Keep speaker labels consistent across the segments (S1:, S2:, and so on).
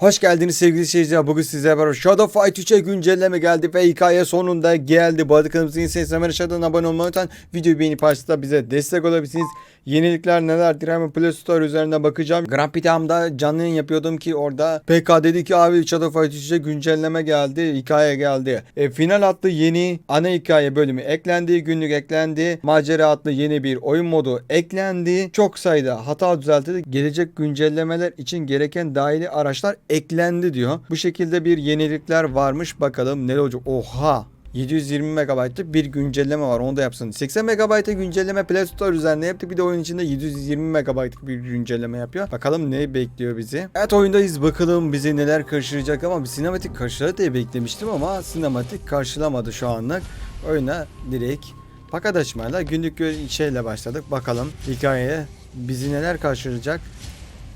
S1: Hoş geldiniz sevgili seyirciler. Bugün sizlerle beraber Shadow Fight 3'e güncelleme geldi ve hikaye sonunda geldi. Bu arada kanalımızın seyirciler hemen aşağıdan abone olmayı unutmayın. Videoyu beğenip paylaşıp bize destek olabilirsiniz. Yenilikler nelerdir hemen Play Store üzerinden bakacağım. Grand Pitam'da canlı yayın yapıyordum ki orada PK dedi ki abi Shadow Fight 3'e güncelleme geldi. Hikaye geldi. E, final adlı yeni ana hikaye bölümü eklendi. Günlük eklendi. Macera adlı yeni bir oyun modu eklendi. Çok sayıda hata düzeltildi. Gelecek güncellemeler için gereken dahili araçlar eklendi diyor. Bu şekilde bir yenilikler varmış. Bakalım ne olacak. Oha! 720 MB'lık bir güncelleme var. Onu da yapsın. 80 MB'a güncelleme Play Store üzerinde yaptık. Bir de oyun içinde 720 MB'lık bir güncelleme yapıyor. Bakalım ne bekliyor bizi. Evet oyundayız. Bakalım bizi neler karşılayacak ama bir sinematik karşılar diye beklemiştim ama sinematik karşılamadı şu anlık. Oyuna direkt paket açmayla günlük şeyle başladık. Bakalım hikayeye bizi neler karşılayacak.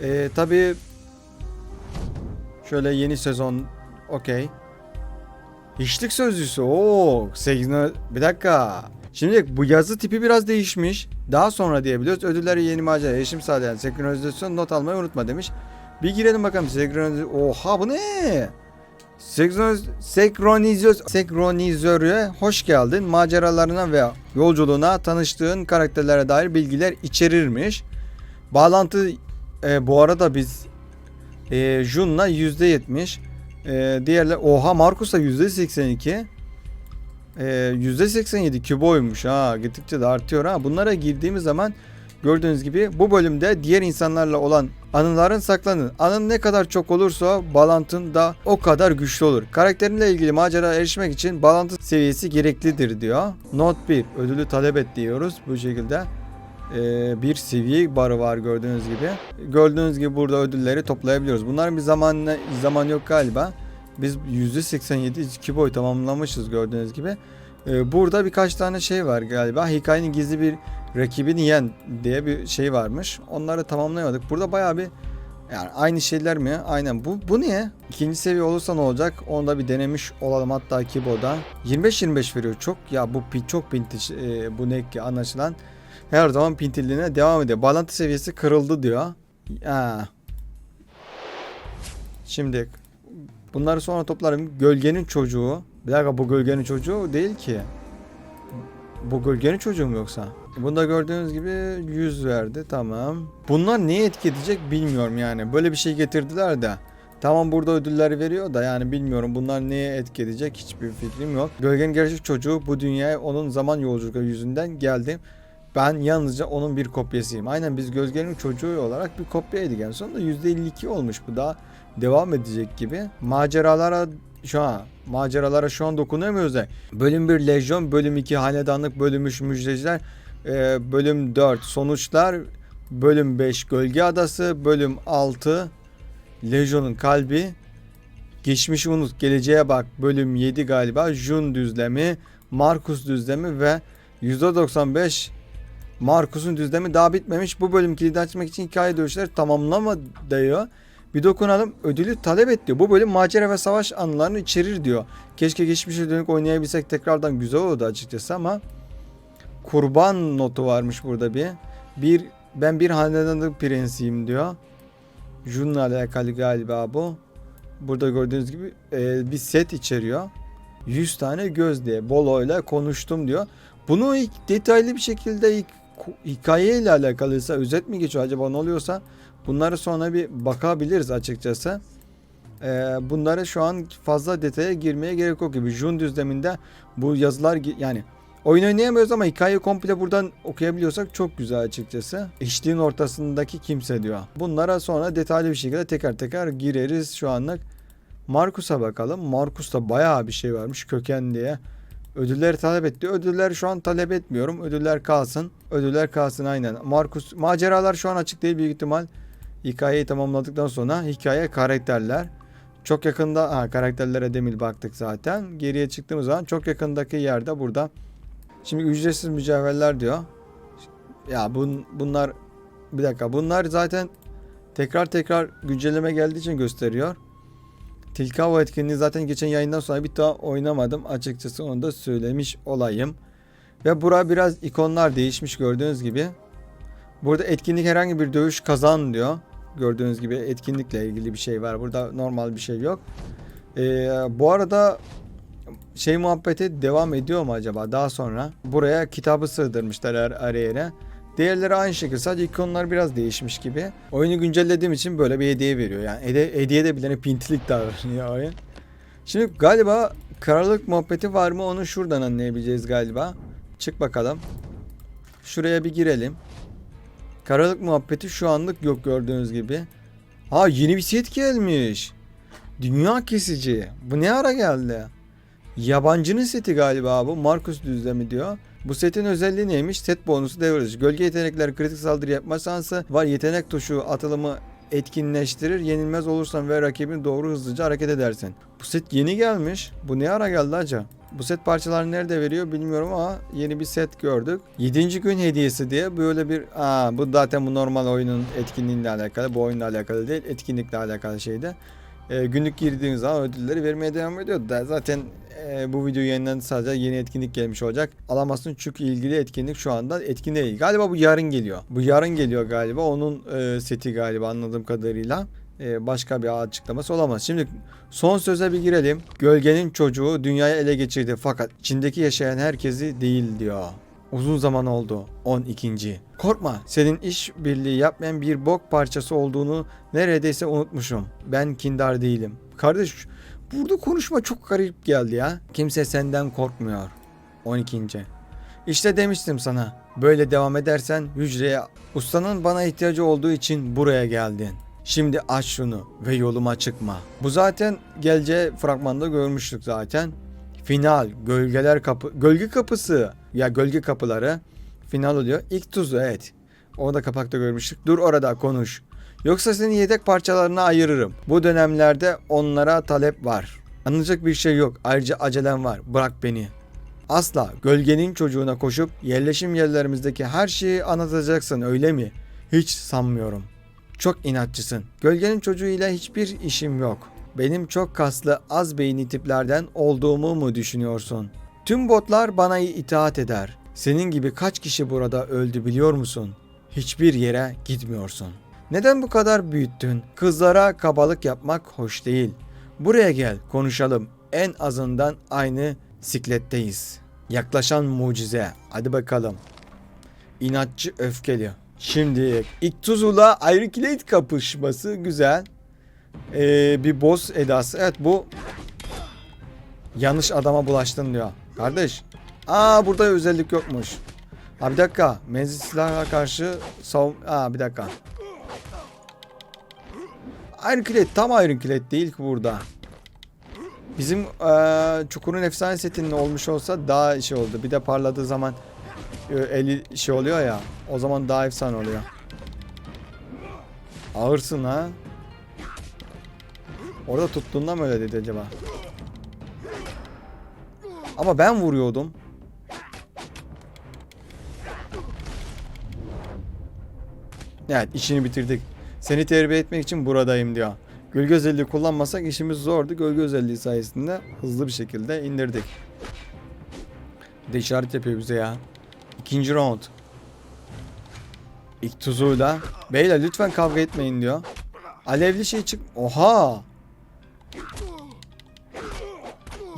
S1: Ee, tabii Şöyle yeni sezon okey. Hiçlik sözcüsü. Oo, 8 bir dakika. Şimdi bu yazı tipi biraz değişmiş. Daha sonra diyebiliyoruz. Ödülleri yeni macera, erişim sağlayan senkronizasyon not almayı unutma demiş. Bir girelim bakalım. Senkroniz Oha bu ne? Senkroniz senkronizör senkronizöre hoş geldin. Maceralarına ve yolculuğuna tanıştığın karakterlere dair bilgiler içerirmiş. Bağlantı e, bu arada biz e, Jun'la %70. E, diğerler oha Marcus'la %82. E, %87 küboymuş ha gittikçe de artıyor ha. Bunlara girdiğimiz zaman gördüğünüz gibi bu bölümde diğer insanlarla olan anıların saklanın. Anın ne kadar çok olursa bağlantın da o kadar güçlü olur. Karakterinle ilgili macera erişmek için bağlantı seviyesi gereklidir diyor. Not 1 ödülü talep et diyoruz bu şekilde. Ee, bir seviye barı var gördüğünüz gibi. Gördüğünüz gibi burada ödülleri toplayabiliyoruz. Bunların bir zaman zaman yok galiba. Biz %87 2 boy tamamlamışız gördüğünüz gibi. Ee, burada birkaç tane şey var galiba. Hikayenin gizli bir rakibini yen diye bir şey varmış. Onları tamamlayamadık. Burada bayağı bir yani aynı şeyler mi? Aynen. Bu bu niye? İkinci seviye olursa ne olacak? Onu da bir denemiş olalım hatta Kibo'da. 25-25 veriyor. Çok ya bu çok pintiş e, bu ne anlaşılan her zaman pintilliğine devam ediyor. Bağlantı seviyesi kırıldı diyor. Ha. Şimdi bunları sonra toplarım. Gölgenin çocuğu. Bir dakika bu gölgenin çocuğu değil ki. Bu gölgenin çocuğu mu yoksa? Bunda gördüğünüz gibi 100 verdi tamam. Bunlar neye etki edecek bilmiyorum yani. Böyle bir şey getirdiler de. Tamam burada ödüller veriyor da yani bilmiyorum bunlar neye etki edecek hiçbir fikrim yok. Gölgenin gerçek çocuğu bu dünyaya onun zaman yolculuğu yüzünden geldi. Ben yalnızca onun bir kopyasıyım. Aynen biz Gözge'nin çocuğu olarak bir kopyaydık en sonunda. %52 olmuş bu. Daha devam edecek gibi. Maceralara şu an maceralara şu an dokunamıyoruz da. Bölüm 1 Lejyon, bölüm 2 Hanedanlık, bölüm 3 Müjdeciler, e, bölüm 4 Sonuçlar, bölüm 5 Gölge Adası, bölüm 6 Lejyon'un kalbi, Geçmişi unut, geleceğe bak. Bölüm 7 galiba. Jun düzlemi, Markus düzlemi ve %95 Markus'un düzlemi daha bitmemiş. Bu bölüm kilidi açmak için hikaye dövüşleri tamamlama diyor. Bir dokunalım ödülü talep et diyor. Bu bölüm macera ve savaş anılarını içerir diyor. Keşke geçmişe dönük oynayabilsek tekrardan güzel olurdu açıkçası ama kurban notu varmış burada bir. Bir ben bir hanedanlık prensiyim diyor. Jun'la alakalı galiba bu. Burada gördüğünüz gibi e, bir set içeriyor. 100 tane göz diye Bolo ile konuştum diyor. Bunu ilk detaylı bir şekilde ilk hikayeyle alakalıysa özet mi geçiyor acaba ne oluyorsa bunları sonra bir bakabiliriz açıkçası. Ee, bunları şu an fazla detaya girmeye gerek yok gibi. Jun düzleminde bu yazılar yani oyun oynayamıyoruz ama hikayeyi komple buradan okuyabiliyorsak çok güzel açıkçası. İşliğin ortasındaki kimse diyor. Bunlara sonra detaylı bir şekilde tekrar tekrar gireriz şu anlık. Markus'a bakalım. Markus'ta bayağı bir şey varmış köken diye. Ödülleri talep etti. Ödüller şu an talep etmiyorum. Ödüller kalsın. Ödüller kalsın aynen. Markus maceralar şu an açık değil büyük ihtimal. Hikayeyi tamamladıktan sonra hikaye karakterler. Çok yakında ha, karakterlere demir baktık zaten. Geriye çıktığımız zaman çok yakındaki yerde burada. Şimdi ücretsiz mücevherler diyor. Ya bun, bunlar bir dakika bunlar zaten tekrar tekrar güncelleme geldiği için gösteriyor. Tilkava etkinliği zaten geçen yayından sonra bir daha oynamadım. Açıkçası onu da söylemiş olayım. Ve bura biraz ikonlar değişmiş gördüğünüz gibi. Burada etkinlik herhangi bir dövüş kazan diyor. Gördüğünüz gibi etkinlikle ilgili bir şey var. Burada normal bir şey yok. Ee, bu arada şey muhabbeti devam ediyor mu acaba daha sonra? Buraya kitabı sığdırmışlar her, yere. Diğerleri aynı şekilde sadece ikonlar biraz değişmiş gibi. Oyunu güncellediğim için böyle bir hediye veriyor. Yani hediye, hediyede bile pintilik davranıyor oyun. Şimdi galiba karalık muhabbeti var mı onu şuradan anlayabileceğiz galiba. Çık bakalım. Şuraya bir girelim. Karalık muhabbeti şu anlık yok gördüğünüz gibi. Ha yeni bir set gelmiş. Dünya kesici. Bu ne ara geldi? Yabancının seti galiba bu. Markus düzlemi diyor. Bu setin özelliği neymiş? Set bonusu devre. Gölge yetenekler kritik saldırı yapma şansı var. Yetenek tuşu atılımı etkinleştirir. Yenilmez olursan ve rakibin doğru hızlıca hareket edersin. Bu set yeni gelmiş. Bu ne ara geldi acaba? Bu set parçalarını nerede veriyor bilmiyorum ama yeni bir set gördük. 7. gün hediyesi diye böyle bir aa bu zaten bu normal oyunun etkinliğiyle alakalı. Bu oyunla alakalı değil. Etkinlikle alakalı şeyde. Ee, günlük girdiğiniz zaman ödülleri vermeye devam ediyor. Da zaten e, bu video yayınlandı sadece yeni etkinlik gelmiş olacak. Alamazsın çünkü ilgili etkinlik şu anda etkin değil. Galiba bu yarın geliyor. Bu yarın geliyor galiba. Onun e, seti galiba anladığım kadarıyla. E, başka bir açıklaması olamaz. Şimdi son söze bir girelim. Gölgenin çocuğu dünyayı ele geçirdi fakat içindeki yaşayan herkesi değil diyor. Uzun zaman oldu. 12. Korkma, senin iş birliği yapmayan bir bok parçası olduğunu neredeyse unutmuşum. Ben kindar değilim. Kardeş, burada konuşma çok garip geldi ya. Kimse senden korkmuyor. 12. İşte demiştim sana. Böyle devam edersen hücreye ustanın bana ihtiyacı olduğu için buraya geldin. Şimdi aç şunu ve yoluma çıkma. Bu zaten geleceği fragmanda görmüştük zaten. Final, gölgeler kapı, gölge kapısı ya gölge kapıları final oluyor. İlk tuzu evet. Onu da kapakta görmüştük. Dur orada konuş. Yoksa seni yedek parçalarına ayırırım. Bu dönemlerde onlara talep var. Anlayacak bir şey yok. Ayrıca acelem var. Bırak beni. Asla gölgenin çocuğuna koşup yerleşim yerlerimizdeki her şeyi anlatacaksın öyle mi? Hiç sanmıyorum. Çok inatçısın. Gölgenin çocuğuyla hiçbir işim yok. Benim çok kaslı az beyinli tiplerden olduğumu mu düşünüyorsun? Tüm botlar bana itaat eder. Senin gibi kaç kişi burada öldü biliyor musun? Hiçbir yere gitmiyorsun. Neden bu kadar büyüttün? Kızlara kabalık yapmak hoş değil. Buraya gel, konuşalım. En azından aynı sikletteyiz. Yaklaşan mucize. Hadi bakalım. İnatçı öfkeli. Şimdi İktuzula Iron Blade kapışması güzel. Ee, bir boss edası. Evet bu yanlış adama bulaştın diyor. Kardeş. Aa burada özellik yokmuş. Ha bir dakika. Menzil silahına karşı savun... Aa bir dakika. Iron Blade tam Iron Blade değil ki burada. Bizim eee Çukur'un efsane setinin olmuş olsa daha şey oldu. Bir de parladığı zaman e, eli şey oluyor ya. O zaman daha efsane oluyor. Ağırsın ha. Orada tuttuğunda mı öyle dedi acaba? Ama ben vuruyordum. Evet işini bitirdik. Seni terbiye etmek için buradayım diyor. Gölge özelliği kullanmasak işimiz zordu. Gölge özelliği sayesinde hızlı bir şekilde indirdik. Bir de işaret yapıyor bize ya. İkinci round. İlk tuzuyla. Beyler lütfen kavga etmeyin diyor. Alevli şey çık... Oha!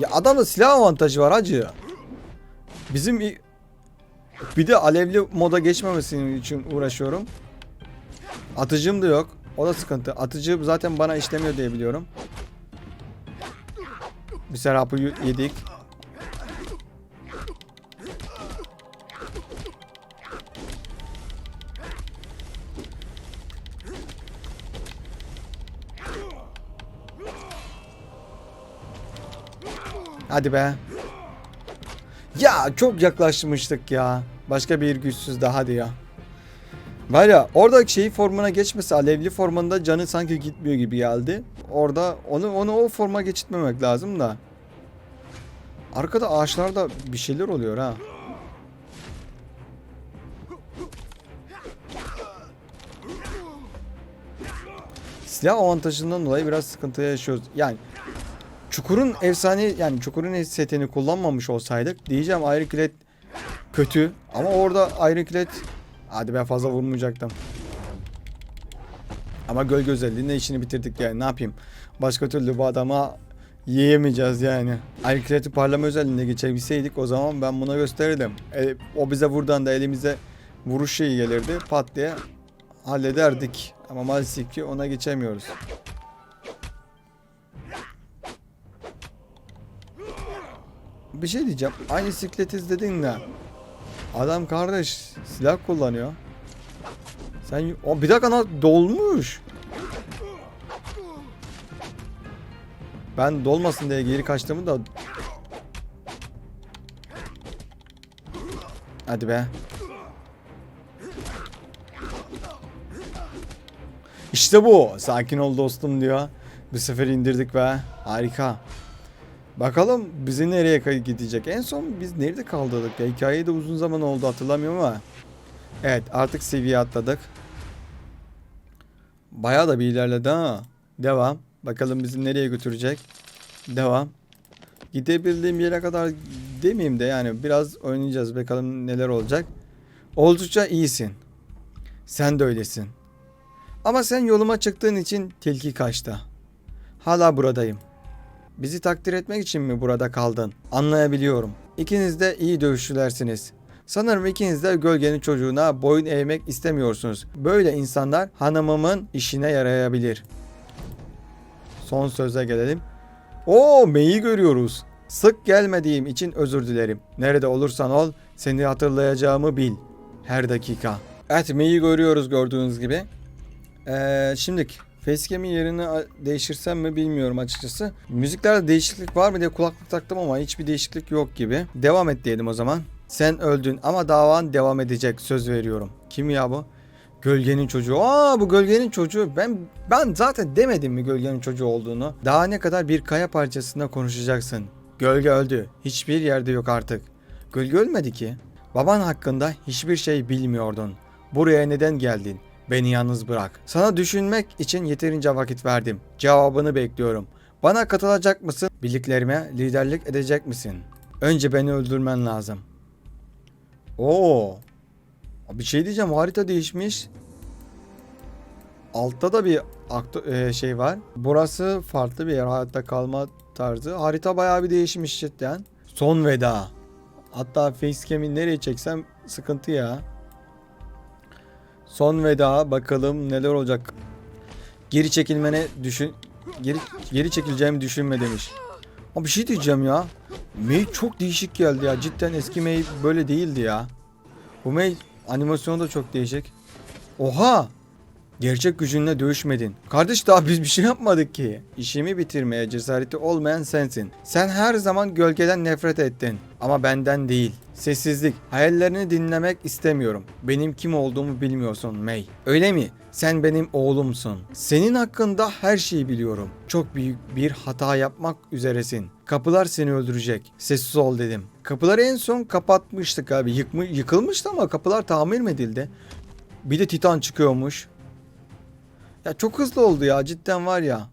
S1: Ya adamda silah avantajı var hacı. Bizim bir de alevli moda geçmemesi için uğraşıyorum. Atıcım da yok. O da sıkıntı. Atıcı zaten bana işlemiyor diye biliyorum. Bir serapı yedik. Hadi be. Ya çok yaklaşmıştık ya. Başka bir güçsüz daha ya. Var ya orada şeyi formuna geçmesi alevli formunda canı sanki gitmiyor gibi geldi. Orada onu onu o forma geçitmemek lazım da. Arkada ağaçlarda bir şeyler oluyor ha. Silah avantajından dolayı biraz sıkıntı yaşıyoruz. Yani Çukur'un efsane yani Çukur'un setini kullanmamış olsaydık diyeceğim Iron Clad kötü ama orada Iron Clad hadi ben fazla vurmayacaktım. Ama gölge özelliğinde işini bitirdik yani ne yapayım. Başka türlü bu adama yiyemeyeceğiz yani. Ayrıca parlama özelliğine geçebilseydik o zaman ben buna gösterirdim. E, o bize buradan da elimize vuruş şeyi gelirdi. Pat diye hallederdik. Ama maalesef ki ona geçemiyoruz. Bir şey diyeceğim. Aynı siklet izledin de. Adam kardeş silah kullanıyor. Sen o bir dakika lan dolmuş. Ben dolmasın diye geri kaçtığımı da Hadi be. İşte bu. Sakin ol dostum diyor. Bir sefer indirdik be. Harika. Bakalım bizi nereye gidecek. En son biz nerede kaldık ya? Hikayeyi de uzun zaman oldu hatırlamıyorum ama. Evet artık seviye atladık. Bayağı da bir ilerledi ha. Devam. Bakalım bizi nereye götürecek. Devam. Gidebildiğim yere kadar demeyeyim de yani biraz oynayacağız bakalım neler olacak. Oldukça iyisin. Sen de öylesin. Ama sen yoluma çıktığın için tilki kaçtı. Hala buradayım. Bizi takdir etmek için mi burada kaldın? Anlayabiliyorum. İkiniz de iyi dövüşçülersiniz. Sanırım ikiniz de gölgenin çocuğuna boyun eğmek istemiyorsunuz. Böyle insanlar hanımımın işine yarayabilir. Son söze gelelim. Oo May'i görüyoruz. Sık gelmediğim için özür dilerim. Nerede olursan ol seni hatırlayacağımı bil. Her dakika. Evet May'i görüyoruz gördüğünüz gibi. Ee, şimdilik facecam'in yerini değiştirsem mi bilmiyorum açıkçası. Müziklerde değişiklik var mı diye kulaklık taktım ama hiçbir değişiklik yok gibi. Devam et diyelim o zaman. Sen öldün ama davan devam edecek söz veriyorum. Kim ya bu? Gölgenin çocuğu. Aa bu gölgenin çocuğu. Ben ben zaten demedim mi gölgenin çocuğu olduğunu. Daha ne kadar bir kaya parçasında konuşacaksın. Gölge öldü. Hiçbir yerde yok artık. Gölge ölmedi ki. Baban hakkında hiçbir şey bilmiyordun. Buraya neden geldin? Beni yalnız bırak. Sana düşünmek için yeterince vakit verdim. Cevabını bekliyorum. Bana katılacak mısın? Birliklerime liderlik edecek misin? Önce beni öldürmen lazım. Oo. Bir şey diyeceğim harita değişmiş. Altta da bir e, şey var. Burası farklı bir yer hayatta kalma tarzı. Harita bayağı bir değişmiş cidden. Son veda. Hatta facecam'i nereye çeksem sıkıntı ya. Son veda bakalım neler olacak. Geri çekilmene düşün geri geri çekileceğimi düşünme demiş. Ama bir şey diyeceğim ya. May çok değişik geldi ya. Cidden eski May böyle değildi ya. Bu May animasyonu da çok değişik. Oha! Gerçek gücünle dövüşmedin. Kardeş daha biz bir şey yapmadık ki. İşimi bitirmeye cesareti olmayan sensin. Sen her zaman gölgeden nefret ettin. Ama benden değil. Sessizlik. Hayallerini dinlemek istemiyorum. Benim kim olduğumu bilmiyorsun May. Öyle mi? Sen benim oğlumsun. Senin hakkında her şeyi biliyorum. Çok büyük bir hata yapmak üzeresin. Kapılar seni öldürecek. Sessiz ol dedim. Kapıları en son kapatmıştık abi. Yıkmış, yıkılmıştı ama kapılar tamir mi edildi? Bir de Titan çıkıyormuş. Ya çok hızlı oldu ya cidden var ya.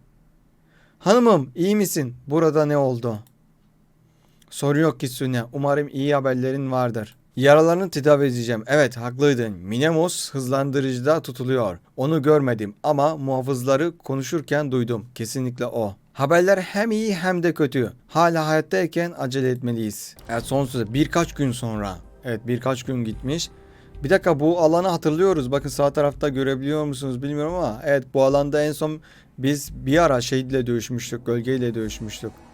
S1: Hanımım iyi misin? Burada ne oldu? Sorun yok Kitsune. Umarım iyi haberlerin vardır. Yaralarını tedavi edeceğim. Evet haklıydın. Minemos hızlandırıcıda tutuluyor. Onu görmedim ama muhafızları konuşurken duydum. Kesinlikle o. Haberler hem iyi hem de kötü. Hala hayattayken acele etmeliyiz. Evet son söz birkaç gün sonra. Evet birkaç gün gitmiş. Bir dakika bu alanı hatırlıyoruz. Bakın sağ tarafta görebiliyor musunuz bilmiyorum ama evet bu alanda en son biz bir ara şeyle dövüşmüştük. Gölgeyle dövüşmüştük.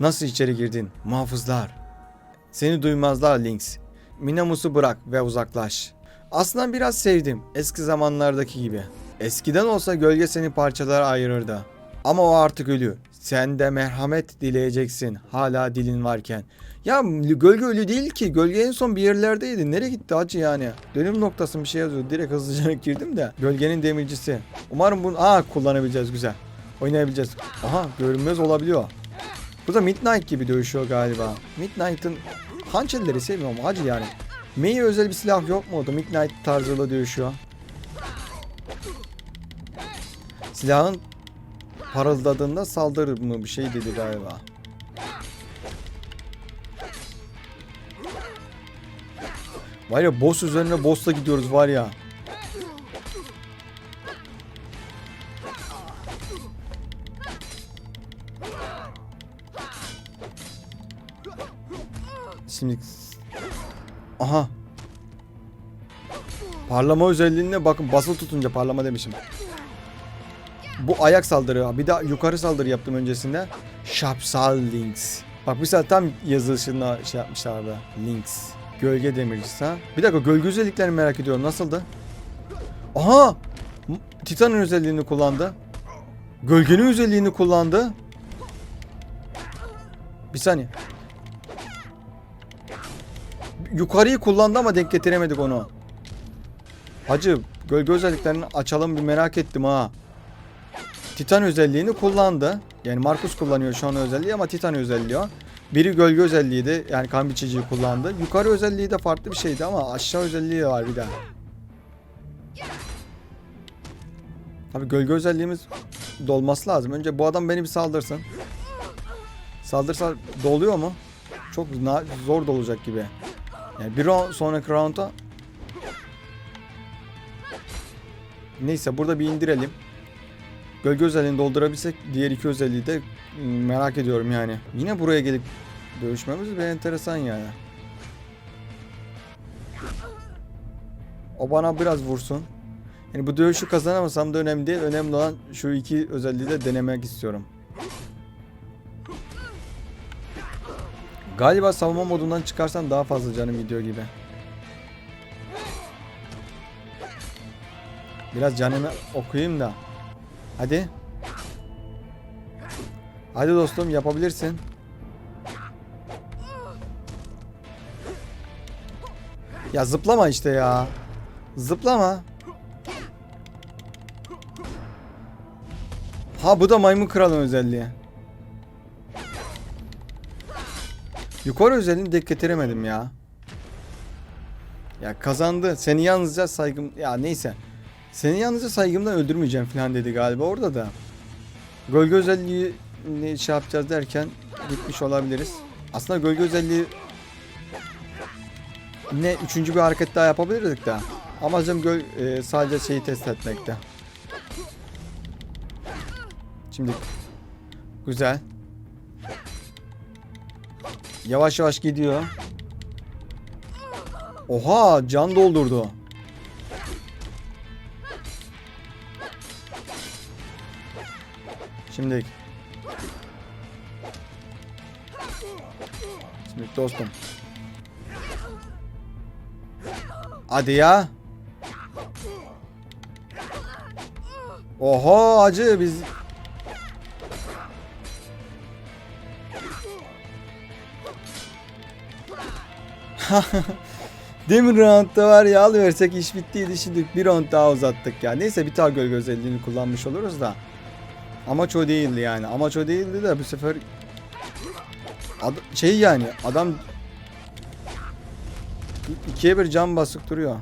S1: Nasıl içeri girdin? Muhafızlar. Seni duymazlar Lynx. Minamus'u bırak ve uzaklaş. Aslında biraz sevdim. Eski zamanlardaki gibi. Eskiden olsa gölge seni parçalara ayırırdı. Ama o artık ölü. Sen de merhamet dileyeceksin hala dilin varken. Ya gölge ölü değil ki. Gölge en son bir yerlerdeydi. Nereye gitti acı yani? Dönüm noktası bir şey yazıyor. Direkt hızlıca girdim de. Gölgenin demircisi. Umarım bunu aa kullanabileceğiz güzel. Oynayabileceğiz. Aha görünmez olabiliyor. Bu da Midnight gibi dövüşüyor galiba. Midnight'ın hançerleri sevmiyorum hacı yani. May'e özel bir silah yok mu o da Midnight tarzıyla dövüşüyor. Silahın parıldadığında saldırır mı bir şey dedi galiba. Var ya boss üzerine boss'la gidiyoruz var ya. Şimdi Aha. Parlama özelliğine bakın basılı tutunca parlama demişim. Bu ayak saldırı. Bir daha yukarı saldırı yaptım öncesinde. Şapsal Links. Bak mesela tam yazılışında şey yapmışlardı. Links. Gölge demircisi ha. Bir dakika gölge özelliklerini merak ediyorum. Nasıldı? Aha! Titan'ın özelliğini kullandı. Gölgenin özelliğini kullandı. Bir saniye. Yukarıyı kullandı ama denk getiremedik onu. Hacı gölge özelliklerini açalım bir merak ettim ha. Titan özelliğini kullandı. Yani Markus kullanıyor şu an özelliği ama Titan özelliği o. Biri gölge özelliği de yani kan biçiciyi kullandı. Yukarı özelliği de farklı bir şeydi ama aşağı özelliği var bir daha. Tabi gölge özelliğimiz dolması lazım. Önce bu adam beni bir saldırsın. Saldırsa doluyor mu? Çok zor dolacak gibi. Yani bir round, sonraki round'a Neyse burada bir indirelim. Gölge özelliğini doldurabilsek diğer iki özelliği de ım, merak ediyorum yani. Yine buraya gelip dövüşmemiz bir enteresan yani. O bana biraz vursun. Yani bu dövüşü kazanamasam da önemli değil. Önemli olan şu iki özelliği de denemek istiyorum. Galiba savunma modundan çıkarsam daha fazla canım gidiyor gibi. Biraz canımı okuyayım da. Hadi. Hadi dostum yapabilirsin. Ya zıplama işte ya. Zıplama. Ha bu da maymun kralın özelliği. Yukarı özelliğini denk getiremedim ya. Ya kazandı. Seni yalnızca saygım... Ya neyse. Seni yalnızca saygımdan öldürmeyeceğim falan dedi galiba orada da. Gölge özelliği ne şey yapacağız derken gitmiş olabiliriz. Aslında gölge özelliği ne üçüncü bir hareket daha yapabilirdik de. Amacım göl, e, sadece şeyi test etmekte. Şimdi güzel. Yavaş yavaş gidiyor. Oha can doldurdu. Şimdi Şimdi dostum. Hadi ya. Oha acı biz Demin roundda var ya alıversek iş bittiydi şimdi bir round daha uzattık ya. Neyse bir daha gölge özelliğini kullanmış oluruz da. Amaç o değildi yani. Amaç o değildi de bu sefer Ad- şey yani adam ikiye bir can basık duruyor.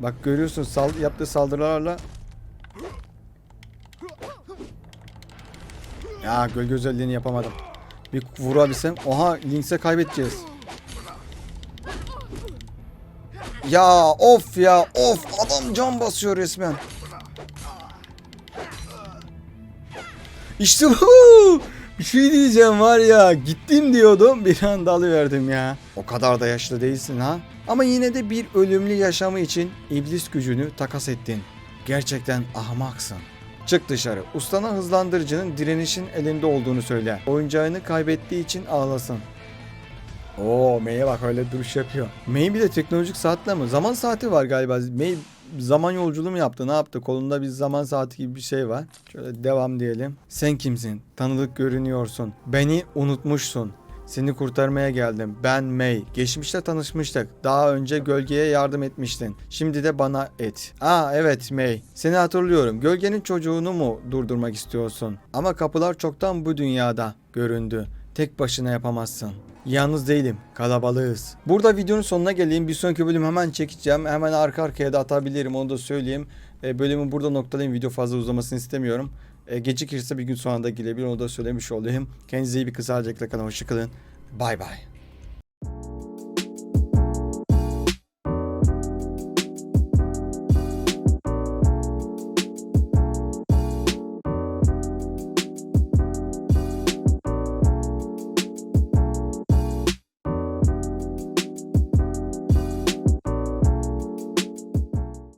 S1: Bak görüyorsun sal yaptığı saldırılarla Ya gölge özelliğini yapamadım. Bir vurabilsem. Oha Lynx'e kaybedeceğiz. Ya of ya of adam can basıyor resmen. İşte bu. Bir şey diyeceğim var ya gittim diyordum bir anda alıverdim ya. O kadar da yaşlı değilsin ha. Ama yine de bir ölümlü yaşamı için iblis gücünü takas ettin. Gerçekten ahmaksın. Çık dışarı. Ustana hızlandırıcının direnişin elinde olduğunu söyle. Oyuncağını kaybettiği için ağlasın. Oo May'e bak öyle duruş yapıyor. May bir de teknolojik saatle mi? Zaman saati var galiba. May zaman yolculuğu mu yaptı? Ne yaptı? Kolunda bir zaman saati gibi bir şey var. Şöyle devam diyelim. Sen kimsin? Tanıdık görünüyorsun. Beni unutmuşsun. Seni kurtarmaya geldim. Ben May. Geçmişte tanışmıştık. Daha önce gölgeye yardım etmiştin. Şimdi de bana et. Aa evet May. Seni hatırlıyorum. Gölgenin çocuğunu mu durdurmak istiyorsun? Ama kapılar çoktan bu dünyada göründü. Tek başına yapamazsın. Yalnız değilim. Kalabalığız. Burada videonun sonuna geleyim. Bir sonraki bölüm hemen çekeceğim. Hemen arka arkaya da atabilirim. Onu da söyleyeyim. E, bölümü burada noktalayayım. Video fazla uzamasını istemiyorum. E, gecikirse bir gün sonra da girebilir onu da söylemiş olayım. Kendinize iyi bir kısa kalın. Hoşçakalın. Bay bay.